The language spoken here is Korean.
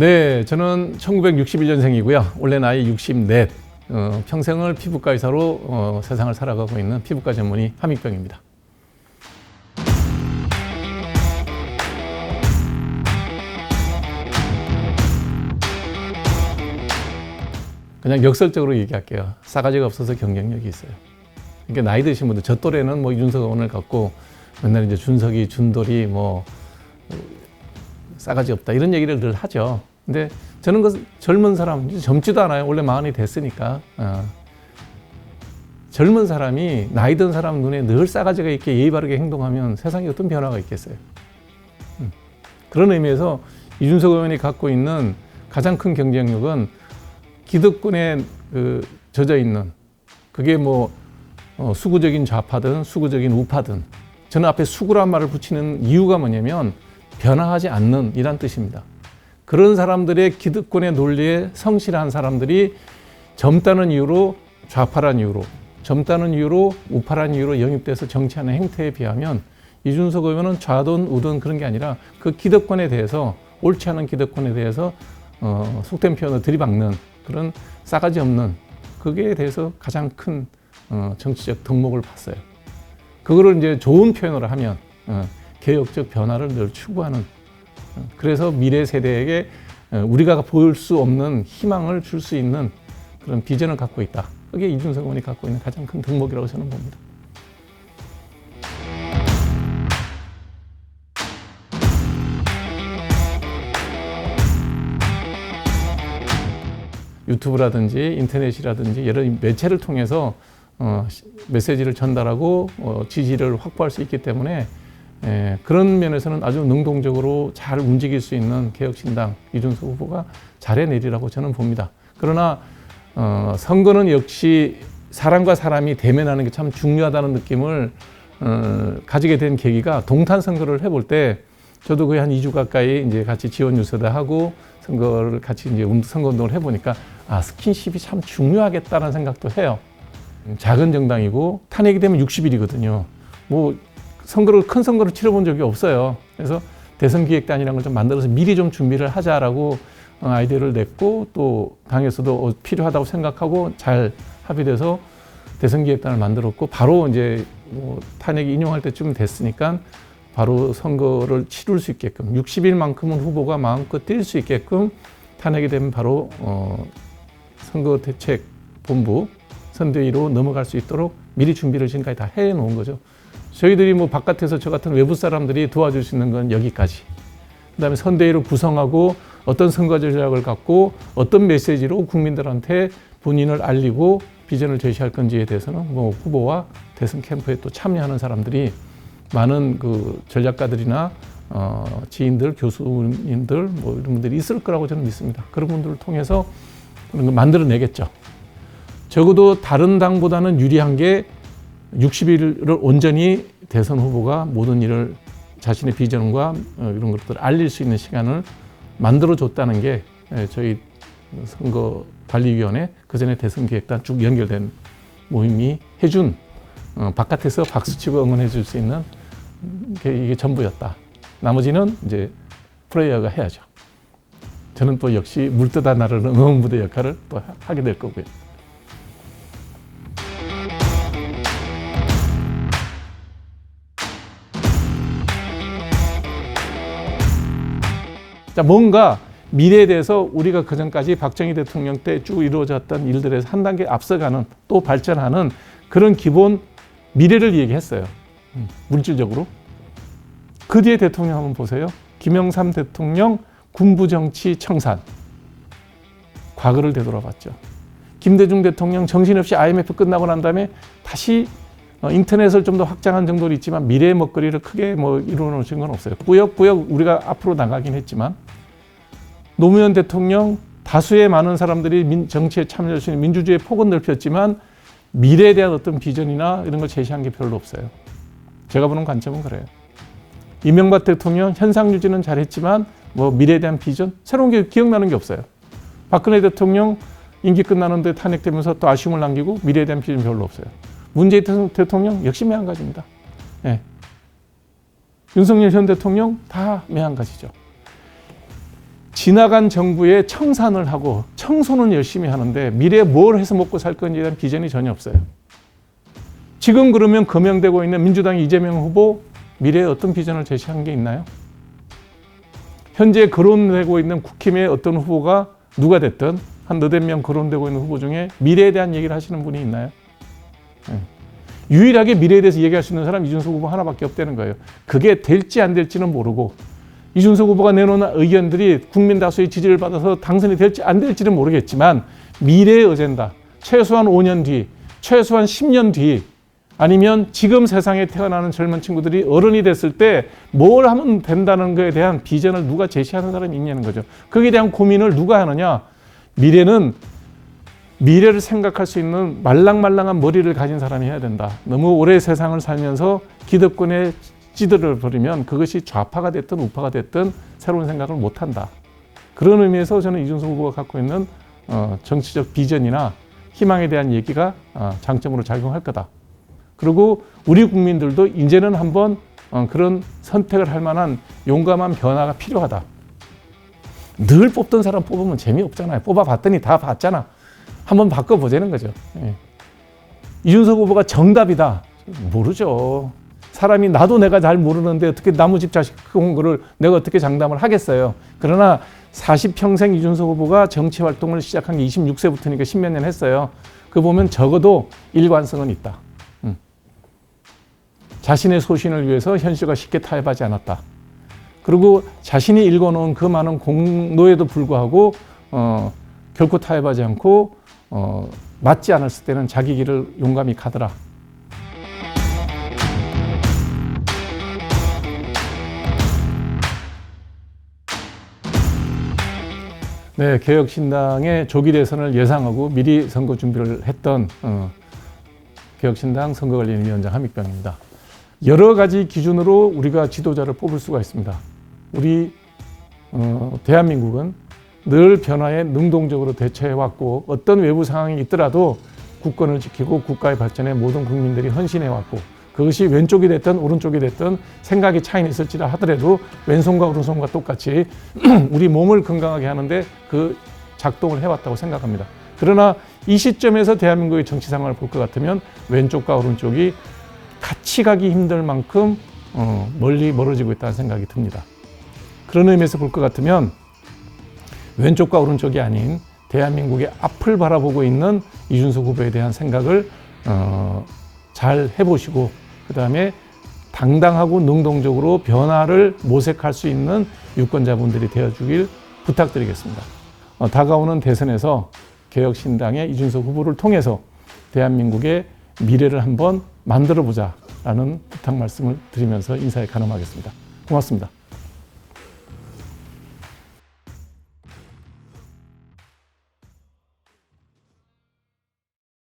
네, 저는 1961년생이고요. 올해 나이 64. 어, 평생을 피부과 의사로 어, 세상을 살아가고 있는 피부과 전문의 함익병입니다. 그냥 역설적으로 얘기할게요. 싸가지가 없어서 경쟁력이 있어요. 그러니까 나이 드신 분들, 저 또래는 뭐 윤석 의원을 갖고 맨날 이제 준석이, 준돌이 뭐 싸가지 없다 이런 얘기를 늘 하죠. 근데 저는 그 젊은 사람 젊지도 않아요. 원래 마흔이 됐으니까 어. 젊은 사람이 나이 든 사람 눈에 늘 싸가지가 있게 예의 바르게 행동하면 세상에 어떤 변화가 있겠어요. 음. 그런 의미에서 이준석 의원이 갖고 있는 가장 큰 경쟁력은 기득권에 그 젖어 있는 그게 뭐 어, 수구적인 좌파든 수구적인 우파든 저는 앞에 수구란 말을 붙이는 이유가 뭐냐면 변화하지 않는 이란 뜻입니다. 그런 사람들의 기득권의 논리에 성실한 사람들이 젊다는 이유로 좌파란 이유로 젊다는 이유로 우파란 이유로 영입돼서 정치하는 행태에 비하면 이준석 의원은 좌든 우든 그런 게 아니라 그 기득권에 대해서 옳지 않은 기득권에 대해서 어, 속된 표현을 들이박는 그런 싸가지 없는 그게 대해서 가장 큰 어, 정치적 덕목을 봤어요. 그거를 이제 좋은 표현으로 하면 어, 개혁적 변화를 늘 추구하는 어, 그래서 미래 세대에게 어, 우리가 볼 수 없는 희망을 줄 수 있는 그런 비전을 갖고 있다. 그게 이준석 의원이 갖고 있는 가장 큰 덕목이라고 저는 봅니다. 유튜브라든지 인터넷이라든지 여러 매체를 통해서 어, 메시지를 전달하고 어, 지지를 확보할 수 있기 때문에 예, 그런 면에서는 아주 능동적으로 잘 움직일 수 있는 개혁신당 이준석 후보가 잘해내리라고 저는 봅니다. 그러나 어, 선거는 역시 사람과 사람이 대면하는 게 참 중요하다는 느낌을 어, 가지게 된 계기가 동탄 선거를 해볼 때 저도 거의 한 2주 가까이 이제 같이 지원 유세도 하고 선거를 같이 이제 운- 선거 운동을 해보니까 아 스킨십이 참 중요하겠다는 생각도 해요. 작은 정당이고 탄핵이 되면 60일이거든요. 뭐 선거를 큰 선거를 치러본 적이 없어요. 그래서 대선 기획단이라는 걸 좀 만들어서 미리 좀 준비를 하자라고 어, 아이디어를 냈고 또 당에서도 어, 필요하다고 생각하고 잘 합의돼서 대선 기획단을 만들었고 바로 이제 뭐 탄핵이 인용할 때쯤 됐으니까 바로 선거를 치룰 수 있게끔 60일만큼은 후보가 마음껏 뛸 수 있게끔 탄핵이 되면 바로 어, 선거 대책 본부 선대위로 넘어갈 수 있도록 미리 준비를 지금까지 다 해놓은 거죠. 저희들이 뭐 바깥에서 저 같은 외부 사람들이 도와줄 수 있는 건 여기까지. 그다음에 선대위를 구성하고 어떤 선거 전략을 갖고 어떤 메시지로 국민들한테 본인을 알리고 비전을 제시할 건지에 대해서는 뭐 후보와 대선 캠프에 또 참여하는 사람들이 많은 그 전략가들이나 어, 지인들, 교수님들 뭐 이런 분들이 있을 거라고 저는 믿습니다. 그런 분들을 통해서 그런 걸 만들어내겠죠. 적어도 다른 당보다는 유리한 게 60일을 온전히 대선 후보가 모든 일을 자신의 비전과 어, 이런 것들을 알릴 수 있는 시간을 만들어 줬다는 게 예, 저희 선거 관리위원회 그 전에 대선 기획단 쭉 연결된 모임이 해준 어, 바깥에서 박수치고 응원해 줄 수 있는 게 이게 전부였다. 나머지는 이제 플레이어가 해야죠. 저는 또 역시 물뜨다 나르는 응원 무대 역할을 또 하- 하게 될 거고요. 자, 뭔가 미래에 대해서 우리가 그전까지 박정희 대통령 때 쭉 이루어졌던 일들에서 한 단계 앞서가는 또 발전하는 그런 기본 미래를 얘기했어요. 음, 물질적으로. 그 뒤에 대통령 한번 보세요. 김영삼 대통령 군부 정치 청산. 과거를 되돌아봤죠. 김대중 대통령 정신없이 IMF 끝나고 난 다음에 다시 어, 인터넷을 좀 더 확장한 정도는 있지만 미래의 먹거리를 크게 뭐 이루어 놓으신 건 없어요. 꾸역꾸역 우리가 앞으로 나가긴 했지만 노무현 대통령 다수의 많은 사람들이 민- 정치에 참여할 수 있는 민주주의의 폭은 넓혔지만 미래에 대한 어떤 비전이나 이런 걸 제시한 게 별로 없어요. 제가 보는 관점은 그래요. 이명박 대통령 현상 유지는 잘했지만 뭐 미래에 대한 비전 새로운 게 기억나는 게 없어요. 박근혜 대통령 임기 끝나는데 탄핵되면서 또 아쉬움을 남기고 미래에 대한 비전 별로 없어요. 문재인 대- 대통령 역시 매한가지입니다. 예. 윤석열 현 대통령 다 매한가지죠. 지나간 정부의 청산을 하고 청소는 열심히 하는데 미래에 뭘 해서 먹고 살 건지에 대한 비전이 전혀 없어요. 지금 그러면 거명되고 있는 민주당 이재명 후보 미래에 어떤 비전을 제시한 게 있나요? 현재 거론되고 있는 국힘의 어떤 후보가 누가 됐든 한 너댓 명 거론되고 있는 후보 중에 미래에 대한 얘기를 하시는 분이 있나요? 예. 유일하게 미래에 대해서 얘기할 수 있는 사람 이준석 후보 하나밖에 없다는 거예요. 그게 될지 안 될지는 모르고 이준석 후보가 내놓은 의견들이 국민 다수의 지지를 받아서 당선이 될지 안 될지는 모르겠지만 미래의 어젠다 최소한 5년 뒤, 최소한 10년 뒤 아니면 지금 세상에 태어나는 젊은 친구들이 어른이 됐을 때 뭘 하면 된다는 것에 대한 비전을 누가 제시하는 사람이 있냐는 거죠. 거기에 대한 고민을 누가 하느냐? 미래는 미래를 생각할 수 있는 말랑말랑한 머리를 가진 사람이 해야 된다. 너무 오래 세상을 살면서 기득권에 찌들어 버리면 그것이 좌파가 됐든 우파가 됐든 새로운 생각을 못 한다. 그런 의미에서 저는 이준석 후보가 갖고 있는 어, 정치적 비전이나 희망에 대한 얘기가 어, 장점으로 작용할 거다. 그리고 우리 국민들도 이제는 한번 어, 그런 선택을 할 만한 용감한 변화가 필요하다. 늘 뽑던 사람 뽑으면 재미없잖아요. 뽑아봤더니 다 봤잖아. 한번 바꿔보자는 거죠. 예. 이준석 후보가 정답이다. 모르죠. 사람이 나도 내가 잘 모르는데 어떻게 나무집 자식 온 거를 내가 어떻게 장담을 하겠어요. 그러나 40평생 이준석 후보가 정치 활동을 시작한 게 26세부터니까 10몇 년 했어요. 그 보면 적어도 일관성은 있다. 음. 자신의 소신을 위해서 현실과 쉽게 타협하지 않았다. 그리고 자신이 읽어놓은 그 많은 공로에도 불구하고 어, 결코 타협하지 않고 어, 맞지 않았을 때는 자기 길을 용감히 가더라. 네, 개혁신당의 조기 대선을 예상하고 미리 선거 준비를 했던 어, 개혁신당 선거관리위원장 한믹병입니다. 여러 가지 기준으로 우리가 지도자를 뽑을 수가 있습니다. 우리 어, 대한민국은 늘 변화에 능동적으로 대처해왔고 어떤 외부 상황이 있더라도 국권을 지키고 국가의 발전에 모든 국민들이 헌신해왔고 그것이 왼쪽이 됐든 오른쪽이 됐든 생각이 차이는 있을지라 하더라도 왼손과 오른손과 똑같이 우리 몸을 건강하게 하는데 그 작동을 해왔다고 생각합니다. 그러나 이 시점에서 대한민국의 정치 상황을 볼 것 같으면 왼쪽과 오른쪽이 같이 가기 힘들 만큼 어, 멀리 멀어지고 있다는 생각이 듭니다. 그런 의미에서 볼 것 같으면 왼쪽과 오른쪽이 아닌 대한민국의 앞을 바라보고 있는 이준석 후보에 대한 생각을 어, 잘 해보시고 그 다음에 당당하고 능동적으로 변화를 모색할 수 있는 유권자분들이 되어주길 부탁드리겠습니다. 어, 다가오는 대선에서 개혁신당의 이준석 후보를 통해서 대한민국의 미래를 한번 만들어 보자라는 부탁 말씀을 드리면서 인사에 가늠하겠습니다. 고맙습니다.